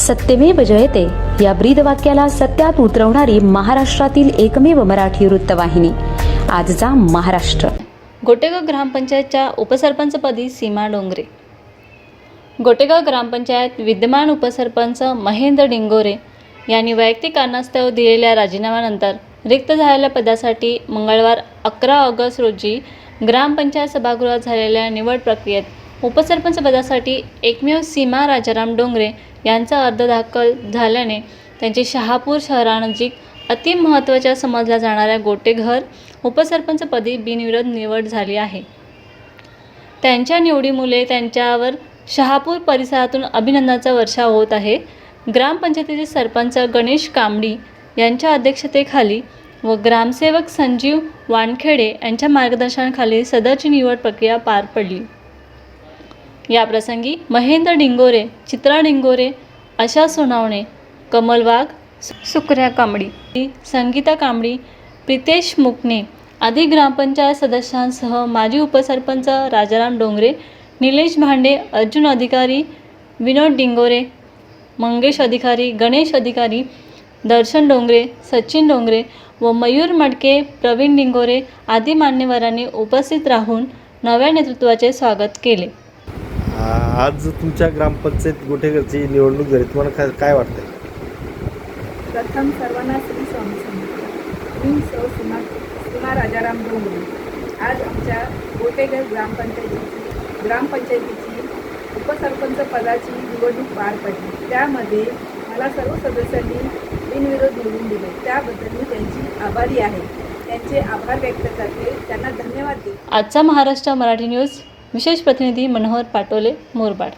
सत्यमेव जयते. या ब्रीद वाक्याला सत्यात उतरवणारी महाराष्ट्रातील एकमेव मराठी वृत्तवाहिनी. आजचा महाराष्ट्र. गोटेगाव ग्रामपंचायतच्या उपसरपंचपदी सीमा डोंगरे. गोटेगाव ग्रामपंचायत विद्यमान उपसरपंच महेंद्र डिंगोरे यांनी वैयक्तिक कारणास्तव दिलेल्या राजीनाम्यानंतर रिक्त झालेल्या पदासाठी मंगळवार अकरा ऑगस्ट रोजी ग्रामपंचायत सभागृहात झालेल्या निवड प्रक्रियेत उपसरपंचपदासाठी एकमेव सीमा राजाराम डोंगरे यांचा अर्ज दाखल झाल्याने त्यांची शहापूर शहरानजीक अति महत्त्वाच्या समजल्या जाणाऱ्या गोटेघर उपसरपंचपदी बिनविरोध निवड झाली आहे. त्यांच्या निवडीमुळे त्यांच्यावर शहापूर परिसरातून अभिनंदनाचा वर्षा होत आहे. ग्रामपंचायतीचे सरपंच गणेश कांबडी यांच्या अध्यक्षतेखाली व ग्रामसेवक संजीव वानखेडे यांच्या मार्गदर्शनाखाली सदरची निवड प्रक्रिया पार पडली. याप्रसंगी महेंद्र डिंगोरे चित्रा डिंगोरे आशा सोनावणे कमल वाघ सुकऱ्या कांबडी संगीता कांबडी प्रितेश मुकणे आदी ग्रामपंचायत सदस्यांसह माजी उपसरपंच राजाराम डोंगरे निलेश भांडे अर्जुन अधिकारी विनोद डिंगोरे मंगेश अधिकारी गणेश अधिकारी दर्शन डोंगरे सचिन डोंगरे व मयूर मडके प्रवीण डिंगोरे आदी मान्यवरांनी उपस्थित राहून नव्या नेतृत्वाचे स्वागत केले. आज तुमच्या ग्रामपंचायत गोठेघरची निवडणूक झाली. तुम्हाला काय काय वाटतंय? प्रथम सर्वांना श्री स्वामी समर्थ. मी सौ सीमा सीमा राजाराम डोंगरे आज आमच्या गोटेघर ग्रामपंचायतीची ग्रामपंचायतीची उपसरपंच पदाची निवडणूक पार पडली. त्यामध्ये मला सर्व सदस्यांनी बिनविरोध निवडून दिले. त्याबद्दल मी त्यांची आभारी आहे. त्यांचे आभार व्यक्त करते. त्यांना धन्यवाद देते. आजचा महाराष्ट्र मराठी न्यूज विशेष प्रतिनिधी मनोहर पाटोले मोरबाड